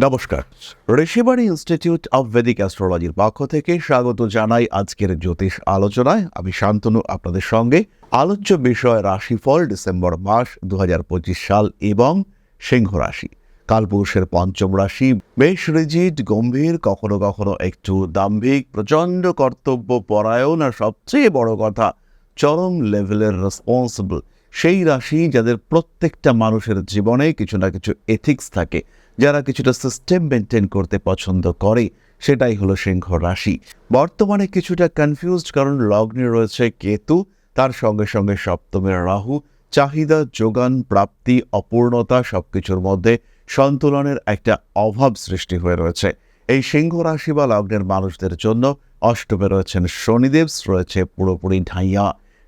নমস্কার। Rishibari institute of Vedic অ্যাস্ট্রোলজির পক্ষ থেকে স্বাগত জানাই আজকের জ্যোতিষ আলোচনায়। আমি শান্তনু, আপনাদের সঙ্গে। আলোচ্য বিষয় রাশিফল, ডিসেম্বর মাস দুহাজার পঁচিশ সাল এবং সিংহ রাশি। কালপুরুষের পঞ্চম রাশি বেশ রিজিড, গম্ভীর, কখনো কখনো একটু দাম্ভিক, প্রচণ্ড কর্তব্য পরায়ণ আর সবচেয়ে বড় কথা, চরম লেভেলের রেসপন্সিবল সেই রাশি যাদের প্রত্যেকটা মানুষের জীবনে কিছু না কিছু এথিক্স থাকে। যারা কিছুটা সিস্টেম মেনটেন করতে পছন্দ করে, সেটাই হলো সিংহ রাশি। বর্তমানে কিছুটা কনফিউজড কারণ লগ্নে রয়েছে কেতু, তার সঙ্গে সঙ্গে সপ্তমের রাহু। চাহিদা, যোগান, প্রাপ্তি, অপূর্ণতা সবকিছুর মধ্যে সন্তুলনের একটা অভাব সৃষ্টি হয়ে রয়েছে। এই সিংহ রাশি বা লগ্নের মানুষদের জন্য অষ্টমে রয়েছেন শনিদেব, রয়েছে পুরোপুরি ঢাইয়া।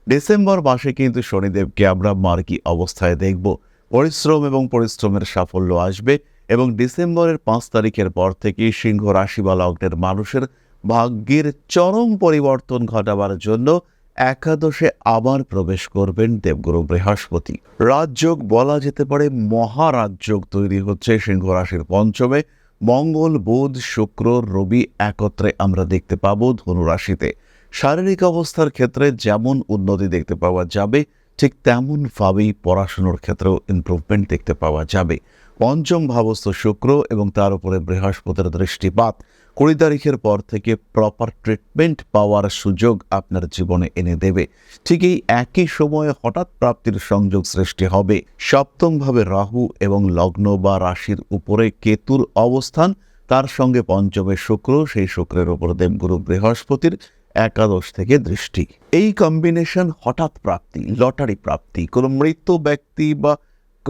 ডিসেম্বর মাসে কিন্তু শনিদেবকে আমরা মার্কি অবস্থায় দেখব। পরিশ্রম এবং পরিশ্রমের সাফল্য আসবে। এবং ডিসেম্বরের পাঁচ তারিখের পর থেকে সিংহ রাশি বা লগ্নের মানুষের ভাগ্যের চরম পরিবর্তন ঘটাবার জন্য একাদশে আবার প্রবেশ করবেন দেবগুরু বৃহস্পতি। রাজযোগ বলা যেতে পারে মহারাজযোগ তৈরি হচ্ছে সিংহ রাশির পঞ্চমে। মঙ্গল, বুধ, শুক্র, রবি একত্রে আমরা দেখতে পাবো ধনু রাশিতে। শারীরিক অবস্থার ক্ষেত্রে যেমন উন্নতি দেখতে পাওয়া যাবে, ঠিক তেমনভাবেই পড়াশুনোর ক্ষেত্রেও ইমপ্রুভমেন্ট দেখতে পাওয়া যাবে। পঞ্চম ভাবস্থ শুক্র এবং তার উপরে বৃহস্পতির দৃষ্টিপাত। কুড়ি তারিখের পর থেকে প্রপার ট্রিটমেন্ট পাওয়ার সুযোগ আপনার জীবনে এনে দেবে। ঠিক এই একই সময়ে হঠাৎ প্রাপ্তির সংযোগ সৃষ্টি হবে। সপ্তমভাবে রাহু এবং লগ্ন বা রাশির উপরে কেতুর অবস্থান, তার সঙ্গে পঞ্চমে শুক্র, সেই শুক্রের উপর দেবগুরু বৃহস্পতির একাদশ থেকে দৃষ্টি। এই কম্বিনেশন হঠাৎ প্রাপ্তি, লটারি প্রাপ্তি, কোনো মৃত ব্যক্তি বা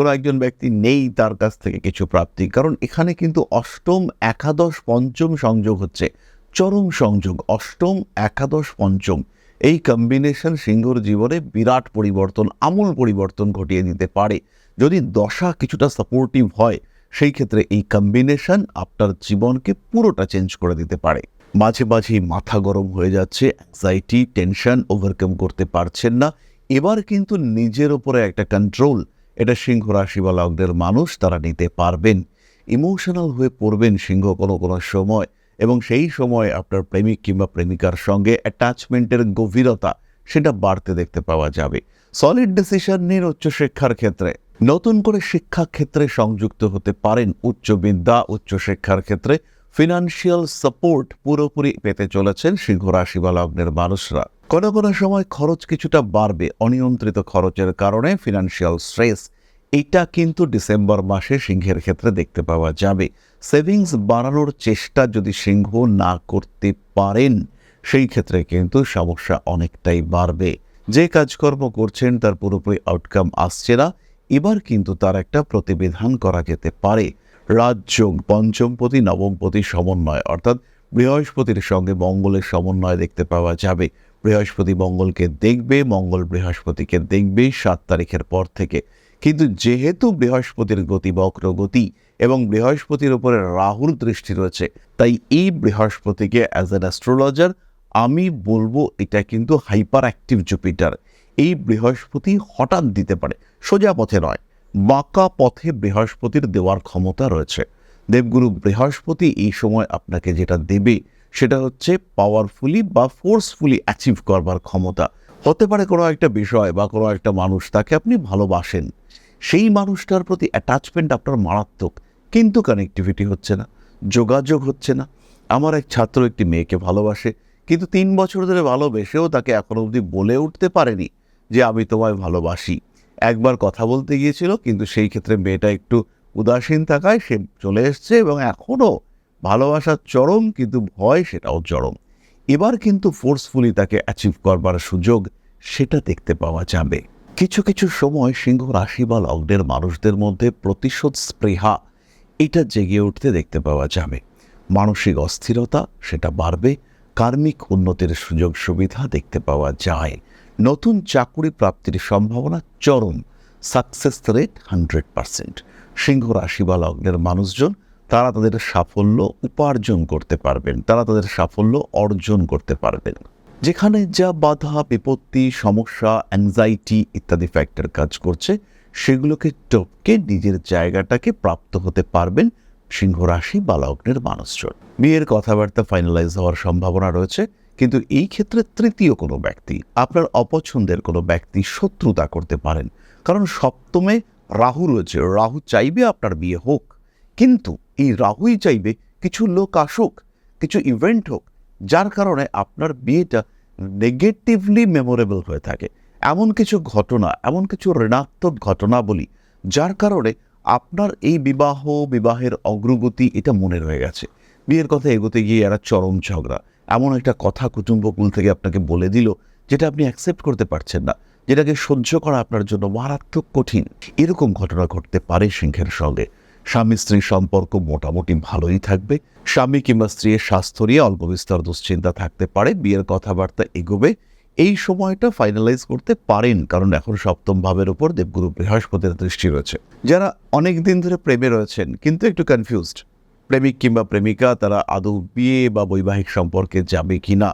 কোনো একজন ব্যক্তি নেই তার কাছ থেকে কিছু প্রাপ্তি। কারণ এখানে কিন্তু অষ্টম, একাদশ, পঞ্চম সংযোগ হচ্ছে। চরম সংযোগ, অষ্টম, একাদশ, পঞ্চম। এই কম্বিনেশন সিংহর জীবনে বিরাট পরিবর্তন, আমূল পরিবর্তন ঘটিয়ে দিতে পারে। যদি দশা কিছুটা সাপোর্টিভ হয়, সেই ক্ষেত্রে এই কম্বিনেশন আপনার জীবনকে পুরোটা চেঞ্জ করে দিতে পারে। মাঝে মাঝে মাথা গরম হয়ে যাচ্ছে অ্যাংজাইটি টেনশন ওভারকাম করতে পারছেন না। এবার কিন্তু নিজের ওপরে একটা কন্ট্রোল এটা সিংহ রাশি বা লগ্নের মানুষ তারা নিতে পারবেন। ইমোশনাল হয়ে পড়বেন সিংহ কোনো কোনো সময় এবং সেই সময় আপনার প্রেমিক কিংবা প্রেমিকার সঙ্গে অ্যাটাচমেন্টের গভীরতা সেটা বাড়তে দেখতে পাওয়া যাবে। সলিড ডিসিশন নিন উচ্চশিক্ষার ক্ষেত্রে। নতুন করে শিক্ষা ক্ষেত্রে সংযুক্ত হতে পারেন উচ্চ বিদ্যা, উচ্চশিক্ষার ক্ষেত্রে। ফিনান্সিয়াল সাপোর্ট পুরোপুরি পেতে চলেছেন সিংহ রাশি বা লগ্নের মানুষরা। কোনো কোনো সময় খরচ কিছুটা বাড়বে অনিয়ন্ত্রিত খরচের কারণে ফিনান্সিয়াল স্ট্রেস এটা কিন্তু ডিসেম্বর মাসে সিংহের ক্ষেত্রে দেখতে পাওয়া যাবে। সেভিংস বাড়ানোর চেষ্টা যদি সিংহ না করতে পারেন, সেই ক্ষেত্রে কিন্তু সমস্যা অনেকটাই বাড়বে। যে কাজকর্ম করছেন তার পুরোপুরি আউটকাম আসছে না। এবার কিন্তু তার একটা প্রতিবিধান করা যেতে পারে। রাজযোগ পঞ্চমপতি, নবমপতি সমন্বয়, অর্থাৎ বৃহস্পতির সঙ্গে মঙ্গলের সমন্বয় দেখতে পাওয়া যাবে। বৃহস্পতি মঙ্গলকে দেখবে, মঙ্গল বৃহস্পতিকে দেখবে সাত তারিখের পর থেকে। কিন্তু যেহেতু বৃহস্পতির গতি বক্র গতি এবং বৃহস্পতির উপরে রাহুর দৃষ্টি রয়েছে, তাই এই বৃহস্পতিকে অ্যাজ অ্যান অ্যাস্ট্রোলজার আমি বলব এটা কিন্তু হাইপার অ্যাক্টিভ জুপিটার এই বৃহস্পতি হঠাৎ দিতে পারে, সোজা পথে নয়, বাঁকা পথে বৃহস্পতির দেওয়ার ক্ষমতা রয়েছে। দেবগুরু বৃহস্পতি এই সময় আপনাকে যেটা দেবে সেটা হচ্ছে পাওয়ারফুলি বা ফোর্সফুলি অ্যাচিভ করবার ক্ষমতা। হতে পারে কোনো একটা বিষয় বা কোনো একটা মানুষ তাকে আপনি ভালোবাসেন, সেই মানুষটার প্রতি অ্যাটাচমেন্ট আপনার মারাত্মক, কিন্তু কানেক্টিভিটি হচ্ছে না, যোগাযোগ হচ্ছে না। আমার এক ছাত্র একটি মেয়েকে ভালোবাসে, কিন্তু তিন বছর ধরে ভালোবেসেও তাকে এখনও অবধি বলে উঠতে পারেনি যে, আমি তোমায় ভালোবাসি। একবার কথা বলতে গিয়েছিল, কিন্তু সেই ক্ষেত্রে মেয়েটা একটু উদাসীন থাকায় সে চলে এসছে এবং এখনও ভালোবাসার চরম, কিন্তু ভয় সেটাও চরম। এবার কিন্তু ফোর্সফুলি তাকে অ্যাচিভ করবার সুযোগ সেটা দেখতে পাওয়া যাবে। কিছু কিছু সময় সিংহ রাশি বা লগ্নের মানুষদের মধ্যে প্রতিশোধ, স্পৃহা, এটা জেগে উঠতে দেখতে পাওয়া যাবে। মানসিক অস্থিরতা সেটা বাড়বে, কার্মিক উন্নতির সুযোগ সুবিধা দেখতে পাওয়া যায়। নতুন চাকুরি প্রাপ্তির সম্ভাবনা চরম সাকসেস রেট হান্ড্রেড পারসেন্ট সিংহ রাশি বা লগ্নের মানুষজন তারা তাদের সাফল্য উপার্জন করতে পারবেন, তারা তাদের সাফল্য অর্জন করতে পারবেন। যেখানে যা বাধা, বিপত্তি, সমস্যা অ্যাংজাইটি ইত্যাদি ফ্যাক্টর কাজ করছে, সেগুলোকে টপকে নিজের জায়গাটাকে প্রাপ্ত হতে পারবেন সিংহ রাশি বা লগ্নের মানুষজন। বিয়ের কথাবার্তা ফাইনালাইজ হওয়ার সম্ভাবনা রয়েছে, কিন্তু এই ক্ষেত্রে তৃতীয় কোনো ব্যক্তি, আপনার অপছন্দের কোনো ব্যক্তি শত্রুতা করতে পারেন। কারণ সপ্তমে রাহু রয়েছে, রাহু চাইবে আপনার বিয়ে হোক। কিন্তু এই রাহুই চাইবে কিছু লোক আসুক, কিছু ইভেন্ট হোক, যার কারণে আপনার বিয়েটা নেগেটিভলি মেমোরেবল হয়ে থাকে। এমন কিছু ঘটনা, এমন কিছু ঋণাত্মক ঘটনা বলি যার কারণে আপনার এই বিবাহ, বিবাহের অগ্রগতি এটা মনে রয়ে গেছে। বিয়ের কথা এগোতে গিয়ে এরা চরম ঝগড়া। এমন একটা কথা কুটুম্বকুল থেকে আপনাকে বলে দিল, যেটা আপনি অ্যাকসেপ্ট করতে পারছেন না, যেটাকে সহ্য করা আপনার জন্য মারাত্মক কঠিন। এরকম ঘটনা ঘটতে পারে সিংহের সঙ্গে। স্বামী স্ত্রীর সম্পর্ক মোটামুটি ভালোই থাকবে। স্বামী কিংবা স্ত্রীর স্বাস্থ্য নিয়ে অল্প বিস্তর দুশ্চিন্তা থাকতে পারে, বিয়ের কথাবার্তা এগোবে। এই সময়টা ফাইনালাইজ করতে পারেন, কারণ এখন সপ্তম ভাবের উপর দেবগুরু বৃহস্পতির দৃষ্টি রয়েছে। যারা অনেক দিন ধরে প্রেমে রয়েছেন, কিন্তু একটু কনফিউজড প্রেমিক কিংবা প্রেমিকা, তারা আদৌ বিয়ে বা বৈবাহিক সম্পর্কে যাবে কি না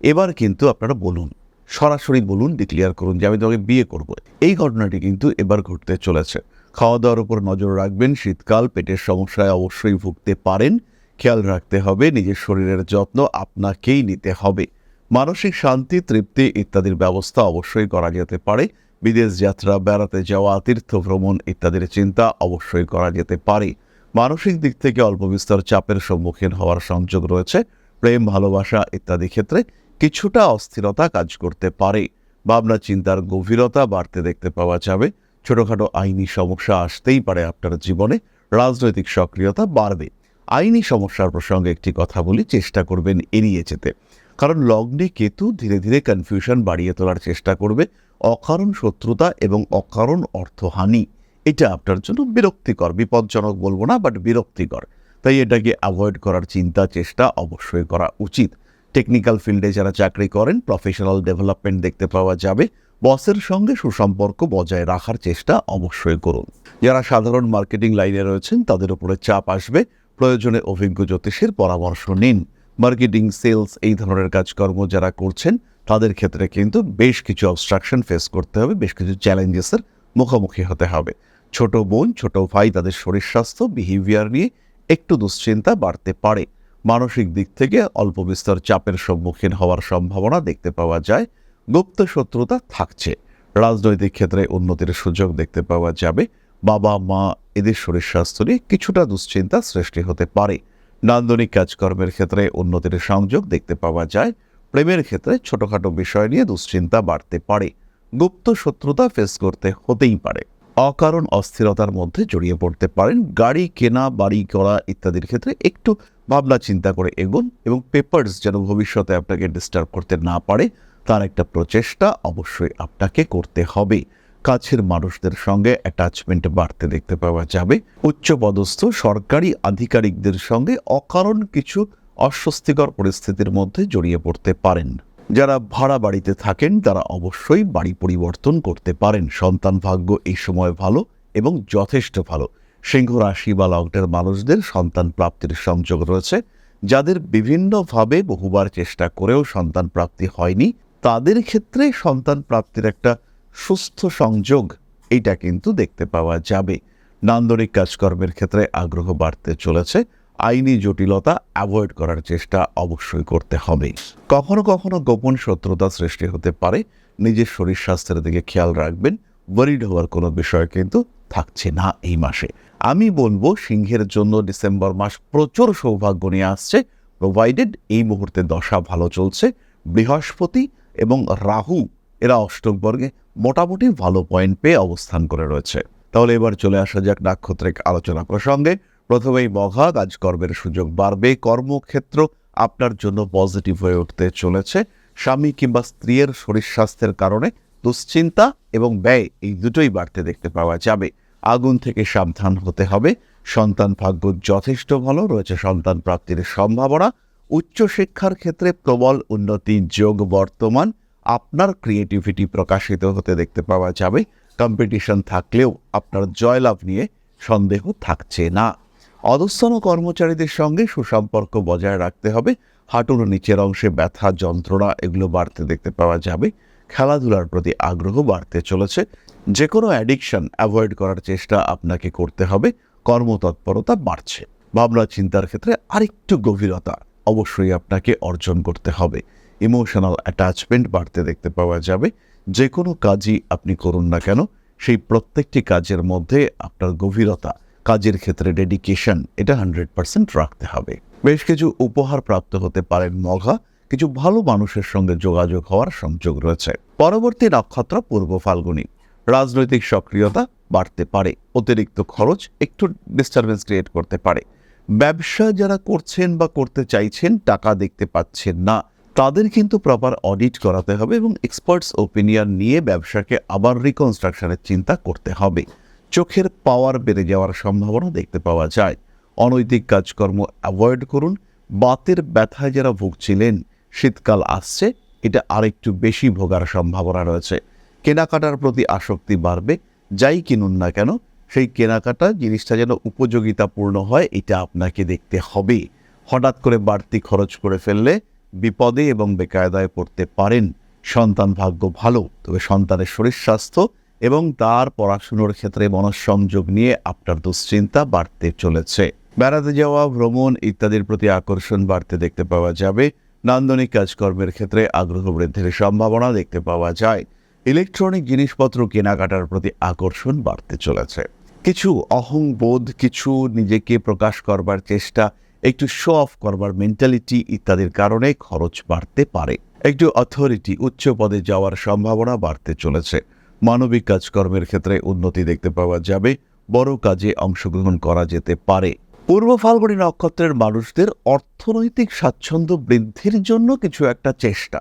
এবার কিন্তু আপনারা বলুন, সরাসরি বলুন ডিক্লেয়ার করুন যে আমি তোমাকে বিয়ে করব। এই ঘটনাটি কিন্তু এবার ঘটতে চলেছে। খাওয়া দাওয়ার উপর নজর রাখবেন। শীতকাল, পেটের সমস্যায় অবশ্যই ভুগতে পারেন। খেয়াল রাখতে হবে, নিজের শরীরের যত্ন আপনাকেই নিতে হবে। মানসিক শান্তি, তৃপ্তি ইত্যাদির ব্যবস্থা অবশ্যই করা যেতে পারে। বিদেশ যাত্রা, বেড়াতে যাওয়া তীর্থ ভ্রমণ ইত্যাদির চিন্তা অবশ্যই করা যেতে পারে। মানসিক দিক থেকে অল্প বিস্তর চাপের সম্মুখীন হওয়ার সংযোগ রয়েছে। প্রেম, ভালোবাসা ইত্যাদি ক্ষেত্রে কিছুটা অস্থিরতা কাজ করতে পারে। ভাবনা চিন্তার গভীরতা বাড়তে দেখতে পাওয়া যাবে। ছোটখাটো আইনি সমস্যা আসতেই পারে আপনার জীবনে, রাজনৈতিক সক্রিয়তা বাড়বে। আইনি সমস্যার প্রসঙ্গে একটি কথা বলি, চেষ্টা করবেন এড়িয়ে যেতে। কারণ লগ্নে কেতু ধীরে ধীরে কনফিউশন বাড়িয়ে তোলার চেষ্টা করবে। অকারণ শত্রুতা এবং অকারণ অর্থহানি, এটা আপনার জন্য বিরক্তিকর, বিপজ্জনক বলব না বাট বিরক্তিকর। তাই এটাকে অ্যাভয়েড করার চিন্তা, চেষ্টা অবশ্যই করা উচিত। টেকনিক্যাল ফিল্ডে যারা চাকরি করেন প্রফেশনাল ডেভেলপমেন্ট দেখতে পাওয়া যাবে। বসের সঙ্গে সুসম্পর্ক বজায় রাখার চেষ্টা অবশ্যই করুন। যারা সাধারণ মার্কেটিং লাইনে রয়েছেন, তাদের উপরে চাপ আসবে। প্রয়োজনে অভিজ্ঞ জ্যোতিষের পরামর্শ নিন। মার্কেটিং, সেলস এই ধরনের কাজকর্ম যারা করছেন, তাদের ক্ষেত্রে কিন্তু বেশ কিছু অবস্ট্রাকশন ফেস করতে হবে, বেশ কিছু চ্যালেঞ্জেসের মুখোমুখি হতে হবে। ছোট বোন, ছোট ভাই, তাদের শরীর স্বাস্থ্য বিহেভিয়ার নিয়ে একটু দুশ্চিন্তা বাড়তে পারে। মানসিক দিক থেকে অল্প বিস্তর চাপের সম্মুখীন হওয়ার সম্ভাবনা দেখতে পাওয়া যায়। গুপ্ত শত্রুতা থাকছে। রাজনৈতিক ক্ষেত্রে উন্নতির সুযোগ দেখতে পাওয়া যাবে। বাবা, মা এদের শরীর স্বাস্থ্য নিয়ে কিছুটা দুশ্চিন্তা সৃষ্টি হতে পারে। নান্দনিক কাজকর্মের ক্ষেত্রে উন্নতির সংযোগ দেখতে পাওয়া যায়। প্রেমের ক্ষেত্রে ছোটখাটো বিষয় নিয়ে দুশ্চিন্তা বাড়তে পারে। গুপ্ত শত্রুতা ফেস করতে হতেই পারে। অকারণ অস্থিরতার মধ্যে জড়িয়ে পড়তে পারেন। গাড়ি, কেনা, বাড়ি করা ইত্যাদির ক্ষেত্রে একটু ভাবনা চিন্তা করে এগুন এবং পেপার্স যেন ভবিষ্যতে আপনাকে ডিস্টার্ব করতে না পারে। তার একটা প্রচেষ্টা অবশ্যই আপনাকে করতে হবে। কাছের মানুষদের সঙ্গে অ্যাটাচমেন্ট বাড়তে দেখতে পাওয়া যাবে। উচ্চপদস্থ সরকারি আধিকারিকদের সঙ্গে অকারণ কিছু অস্বস্তিকর পরিস্থিতির মধ্যে জড়িয়ে পড়তে পারেন। যারা ভাড়া বাড়িতে থাকেন, তারা অবশ্যই বাড়ি পরিবর্তন করতে পারেন। সন্তান ভাগ্য এই সময় ভালো এবং যথেষ্ট ভালো। সিংহ রাশি বা লগ্নের মানুষদের সন্তান প্রাপ্তির সংযোগ রয়েছে। যাদের বিভিন্নভাবে বহুবার চেষ্টা করেও সন্তান প্রাপ্তি হয়নি তাদের ক্ষেত্রে সন্তান প্রাপ্তির একটা সুস্থ সংযোগ এটা কিন্তু দেখতে পাওয়া যাবে। নান্দনিক কাজকর্মের ক্ষেত্রে আগ্রহ বাড়তে চলেছে। আইনি জটিলতা অ্যাভয়েড করার চেষ্টা অবশ্যই করতে হবে। কখনো কখনো গোপন শত্রুতা সৃষ্টি হতে পারে। নিজের শরীর স্বাস্থ্যের দিকে খেয়াল রাখবেন। ওয়ারিড হওয়ার কোনো বিষয় কিন্তু থাকছে না এই মাসে। আমি বলব, সিংহের জন্য ডিসেম্বর মাস প্রচুর সৌভাগ্য নিয়ে আসছে। প্রোভাইডেড এই মুহূর্তে দশা ভালো চলছে। বৃহস্পতি এবং রাহু এরা অষ্টক বর্গে মোটামুটি ভালো পয়েন্ট পেয়ে অবস্থান করে রয়েছে। তাহলে এবার চলে আসা যাক নাক্ষত্রিক আলোচনা প্রসঙ্গে। প্রথমেই মঘা কাজকর্মের সুযোগ বাড়বে, কর্মক্ষেত্র আপনার জন্য পজিটিভ হয়ে উঠতে চলেছে। স্বামী কিংবা স্ত্রীর শরীর স্বাস্থ্যের কারণে দুশ্চিন্তা এবং ব্যয় এই দুটোই বাড়তে দেখতে পাওয়া যাবে। আগুন থেকে সাবধান হতে হবে। সন্তান ভাগ্য যথেষ্ট ভালো, রয়েছে সন্তান প্রাপ্তির সম্ভাবনা। উচ্চশিক্ষার ক্ষেত্রে প্রবল উন্নতি যোগ বর্তমান। আপনার ক্রিয়েটিভিটি প্রকাশিত হতে দেখতে পাওয়া যাবে। কম্পিটিশন থাকলেও আপনার জয়লাভ নিয়ে সন্দেহ থাকছে না। অধস্তন কর্মচারীদের সঙ্গে সুসম্পর্ক বজায় রাখতে হবে। হাঁটুর নিচের অংশে ব্যথা, যন্ত্রণা এগুলো বাড়তে দেখতে পাওয়া যাবে। খেলাধুলার প্রতি আগ্রহ বাড়তে চলেছে। যে কোনো অ্যাডিকশন অ্যাভয়েড করার চেষ্টা আপনাকে করতে হবে। কর্মতৎপরতা বাড়ছে। ভাবনা চিন্তার ক্ষেত্রে আরেকটু গভীরতা অবশ্যই আপনাকে অর্জন করতে হবে। ইমোশনাল অ্যাটাচমেন্ট বাড়তে দেখতে পাওয়া যাবে। যে কোনো কাজই আপনি করুন না কেন, সেই প্রত্যেকটি কাজের মধ্যে আপনার গভীরতা, কাজের ক্ষেত্রে ডেডিকেশন এটা হান্ড্রেড পার্সেন্ট রাখতে হবে। বেশ কিছু উপহার প্রাপ্ত হতে পারেন মঘা কিছু ভালো মানুষের সঙ্গে যোগাযোগ হওয়ার সংযোগ রয়েছে। পরবর্তী নক্ষত্র পূর্ব ফাল্গুনী। রাজনৈতিক সক্রিয়তা বাড়তে পারে, অতিরিক্ত খরচ একটু ডিস্টারবেন্স ক্রিয়েট করতে পারে। ব্যবসা যারা করছেন বা করতে চাইছেন টাকা দেখতে পাচ্ছেন না, তাদের কিন্তু প্রপার অডিট করাতে হবে এবং এক্সপার্টস ওপিনিয়ন নিয়ে ব্যবসাকে আবার রিকনস্ট্রাকশনের চিন্তা করতে হবে। চোখের পাওয়ার বেড়ে যাওয়ার সম্ভাবনা দেখতে পাওয়া যায়। অনৈতিক কাজকর্ম অ্যাভয়েড করুন। বাতের ব্যথায় যারা ভুগছিলেন, শীতকাল আসছে, এটা আরেকটু বেশি ভোগার সম্ভাবনা রয়েছে। কেনাকাটার প্রতি আসক্তি বাড়বে, যাই কিনুন না কেন সেই কেনাকাটা জিনিসটা যেন উপযোগিতাপূর্ণ হয়, এটা আপনাকে দেখতে হবে। হঠাৎ করে বাড়তি খরচ করে ফেললে বিপদে এবং বেকায়দায় পড়তে পারেন। সন্তান ভাগ্য ভালো, তবে সন্তানের শরীর স্বাস্থ্য এবং তার পড়াশুনোর ক্ষেত্রে মনঃসংযোগ নিয়ে আপনার দুশ্চিন্তা বাড়তে চলেছে। বেড়াতে যাওয়া, ভ্রমণ ইত্যাদির প্রতি আকর্ষণ বাড়তে দেখতে পাওয়া যাবে। নান্দনিক কাজকর্মের ক্ষেত্রে আগ্রহ বৃদ্ধির সম্ভাবনা দেখতে পাওয়া যায়। ইলেকট্রনিক জিনিসপত্র কেনাকাটার প্রতি আকর্ষণ বাড়তে চলেছে। কিছু অহংবোধ, কিছু নিজেকে প্রকাশ করবার চেষ্টা, একটু শো অফ করবার মেন্টালিটি ইত্যাদির কারণে খরচ বাড়তে পারে। একটু অথরিটি উচ্চ পদে যাওয়ার সম্ভাবনা বাড়তে চলেছে। মানবিক কাজকর্মের ক্ষেত্রে উন্নতি দেখতে পাওয়া যাবে, বড় কাজে অংশগ্রহণ করা যেতে পারে। পূর্ব ফাল্গুনী নক্ষত্রের মানুষদের অর্থনৈতিক স্বাচ্ছন্দ্য বৃদ্ধির জন্য কিছু একটা চেষ্টা।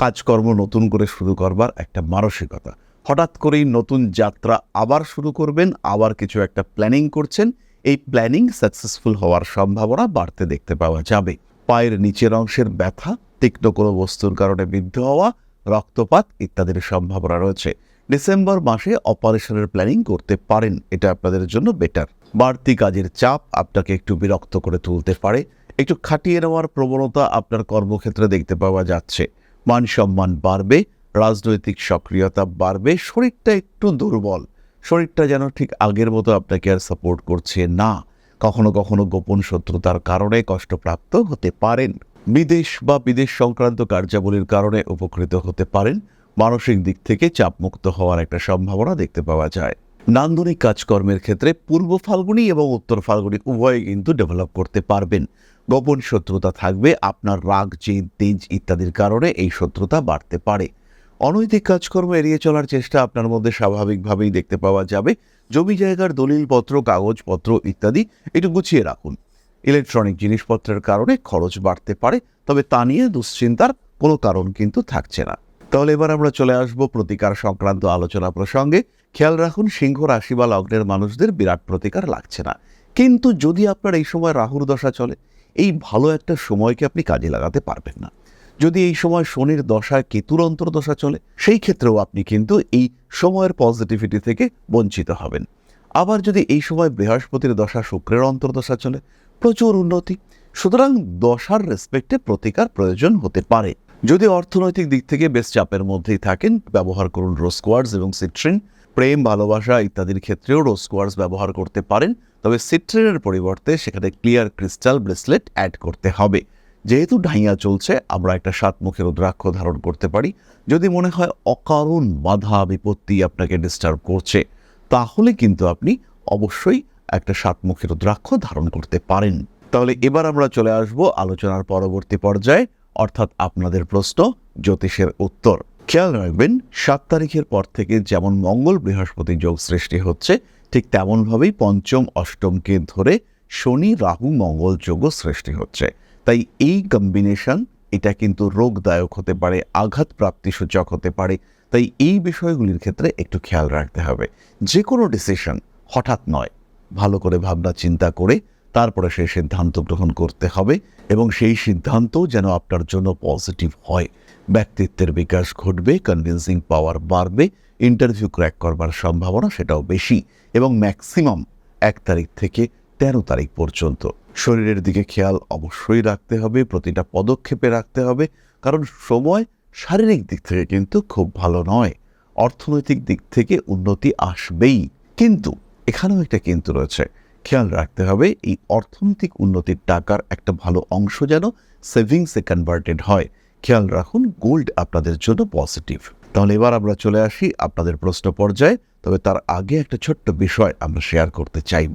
কাজকর্ম নতুন করে শুরু করবার একটা মানসিকতা। হঠাৎ করেই নতুন যাত্রা আবার শুরু করবেন, আবার কিছু একটা প্ল্যানিং করছেন। এই প্ল্যানিং সাকসেসফুল হওয়ার সম্ভাবনা বাড়তে দেখতে পাওয়া যাবে। পায়ের নিচের অংশের ব্যথা তীক্ষ্ণ কোনো বস্তুর কারণে বিদ্ধ হওয়া, রক্তপাত ইত্যাদির সম্ভাবনা রয়েছে। ডিসেম্বর মাসে অপারেশনের প্ল্যানিং করতে পারেন, এটা আপনাদের জন্য বেটার বাড়তি কাজের চাপ আপনাকে একটু বিরক্ত করে তুলতে পারে। একটু খাটিয়ে নেওয়ার প্রবণতা আপনার কর্মক্ষেত্রে দেখতে পাওয়া যাচ্ছে। মান সম্মান বাড়বে, রাজনৈতিক সক্রিয়তা বাড়বে, শরীরটা একটু দুর্বল। শরীরটা যেন ঠিক আগের মতো আপনাকে আর সাপোর্ট করছে না। কখনো কখনো গোপন শত্রুতার কারণে কষ্টপ্রাপ্ত হতে পারেন। বিদেশ বা বিদেশ সংক্রান্ত কার্যাবলীর কারণে উপকৃত হতে পারেন। মানসিক দিক থেকে চাপমুক্ত হওয়ার একটা সম্ভাবনা দেখতে পাওয়া যায়। নান্দনিক কাজকর্মের ক্ষেত্রে পূর্ব ফাল্গুনি এবং উত্তর ফাল্গুনি উভয়ে কিন্তু ডেভেলপ করতে পারবেন। গোপন শত্রুতা থাকবে, আপনার রাগ, জেদ, তেজ ইত্যাদির কারণে এই শত্রুতা বাড়তে পারে। অনৈতিক কাজকর্ম এড়িয়ে চলার চেষ্টা আপনার মধ্যে স্বাভাবিকভাবেই দেখতে পাওয়া যাবে। জমি জায়গার দলিলপত্র, কাগজপত্র ইত্যাদি একটু গুছিয়ে রাখুন। ইলেকট্রনিক জিনিসপত্রের কারণে খরচ বাড়তে পারে, তবে তা নিয়ে দুশ্চিন্তার কোনো কারণ কিন্তু থাকছে না। তাহলে এবার আমরা চলে আসব প্রতিকার সংক্রান্ত আলোচনা প্রসঙ্গে। খেয়াল রাখুন, সিংহ রাশি বা লগ্নের মানুষদের বিরাট প্রতিকার লাগছে না। কিন্তু যদি আপনার এই সময় রাহুর দশা চলে এই ভালো একটা সময়কে আপনি কাজে লাগাতে পারবেন না। যদি এই সময় শনির দশায় কেতুর অন্তর্দশা চলে, সেই ক্ষেত্রেও আপনি কিন্তু এই সময়ের পজিটিভিটি থেকে বঞ্চিত হবেন। আবার যদি এই সময় বৃহস্পতির দশা, শুক্রের অন্তর্দশা চলে, প্রচুর উন্নতি। সুতরাং দশার রেসপেক্টে প্রতিকার প্রয়োজন হতে পারে। যদি অর্থনৈতিক দিক থেকে বেশ চাপের মধ্যেই থাকেন, ব্যবহার করুন রোস্কোয়ার্স এবং সিট্রিন। প্রেম, ভালোবাসা ইত্যাদির ক্ষেত্রেও রোস্কোয়ার্স ব্যবহার করতে পারেন। তবে সিট্রিনের পরিবর্তে সেখানে ক্লিয়ার ক্রিস্টাল ব্রেসলেট অ্যাড করতে হবে। যেহেতু ঢাইয়া চলছে, আমরা একটা সাত সাতমুখের রুদ্রাক্ষ ধারণ করতে পারি। যদি মনে হয় অকারণ বাধা, বিপত্তি আপনাকে ডিস্টার্ব করছে, তাহলে কিন্তু আপনি অবশ্যই একটা সাত সাতমুখের রুদ্রাক্ষ ধারণ করতে পারেন। তাহলে এবার আমরা চলে আসব আলোচনার পরবর্তী পর্যায়ে। অর্থাৎ আপনাদের প্রশ্ন, জ্যোতিষের উত্তর। খেয়াল রাখবেন, সাত তারিখের পর থেকে যেমন মঙ্গল বৃহস্পতি যোগ সৃষ্টি হচ্ছে, ঠিক তেমনভাবেই পঞ্চম, অষ্টমকে ধরে শনি, রাহু, মঙ্গল যোগও সৃষ্টি হচ্ছে। তাই এই কম্বিনেশন এটা কিন্তু রোগদায়ক হতে পারে আঘাত প্রাপ্তি সূচক হতে পারে, তাই এই বিষয়গুলির ক্ষেত্রে একটু খেয়াল রাখতে হবে। যে কোনো ডিসিশন হঠাৎ নয়, ভালো করে ভাবনা চিন্তা করে তারপরে সেই সিদ্ধান্ত গ্রহণ করতে হবে এবং সেই সিদ্ধান্ত যেন আপনার জন্য পজিটিভ হয়। ব্যক্তিত্বের বিকাশ ঘটবে কনভিন্সিং পাওয়ার বাড়বে ইন্টারভিউ ক্র্যাক করবার সম্ভাবনা সেটাও বেশি এবং ম্যাক্সিমাম এক তারিখ থেকে তেরো তারিখ পর্যন্ত। শরীরের দিকে খেয়াল অবশ্যই রাখতে হবে, প্রতিটা পদক্ষেপে রাখতে হবে, কারণ সময় শারীরিক দিক থেকে কিন্তু খুব ভালো নয়। অর্থনৈতিক দিক থেকে উন্নতি আসবেই। কিন্তু এখানেও একটা কিন্তু রয়েছে। খেয়াল রাখতে হবে, এই অর্থনৈতিক উন্নতির টাকার একটা ভালো অংশ যেন সেভিংসে কনভার্টেড হয়। খেয়াল রাখুন গোল্ড আপনাদের জন্য পজিটিভ তাহলে এবার আমরা চলে আসি আপনাদের প্রশ্ন পর্যায়ে, তবে তার আগে একটা ছোট্ট বিষয় আমরা শেয়ার করতে চাইব।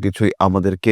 কিছুই আমাদেরকে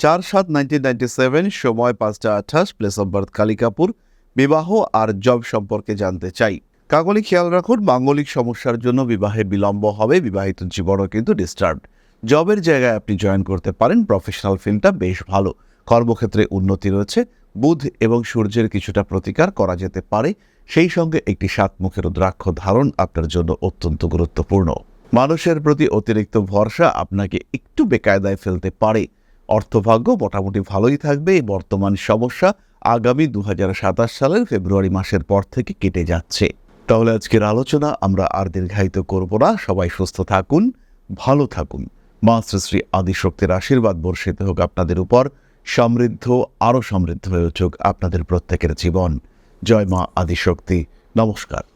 চার সাত নাইনটিন নাইনটি সেভেন সময় পাঁচটা আঠাশ, প্লেস অফ বার্থ কালিকাপুর, বিবাহ আর জব সম্পর্কে জানতে চাই। কাকলি খেয়াল রাখুন, মাঙ্গলিক সমস্যার জন্য বিবাহে বিলম্ব হবে, বিবাহিত জীবনও কিন্তু ডিস্টার্ব জবের জায়গায় আপনি জয়েন করতে পারেন প্রফেশনাল ফিল্ডটা বেশ ভালো। কর্মক্ষেত্রে উন্নতি রয়েছে, বুধ এবং সূর্যের কিছুটা প্রতিকার করা যেতে পারে, সেই সঙ্গে একটি সাতমুখের রুদ্রাক্ষ ধারণ আপনার জন্য অত্যন্ত গুরুত্বপূর্ণ। মানুষের প্রতি অতিরিক্ত ভরসা আপনাকে একটু বেকায়দায় ফেলতে পারে। অর্থভাগ্য মোটামুটি ভালোই থাকবে, এই বর্তমান সমস্যা আগামী দু হাজার সাতাশ সালের ফেব্রুয়ারি মাসের পর থেকে কেটে যাচ্ছে। তাহলে আজকের আলোচনা আমরা আর দীর্ঘায়িত করব না, সবাই সুস্থ থাকুন, ভালো থাকুন। মা শ্রী আদিশক্তির আশীর্বাদ বর্ষিত হোক আপনাদের উপর, সমৃদ্ধ, আরও সমৃদ্ধ হয়ে উঠুক আপনাদের প্রত্যেকের জীবন। জয় মা আদিশক্তি, নমস্কার।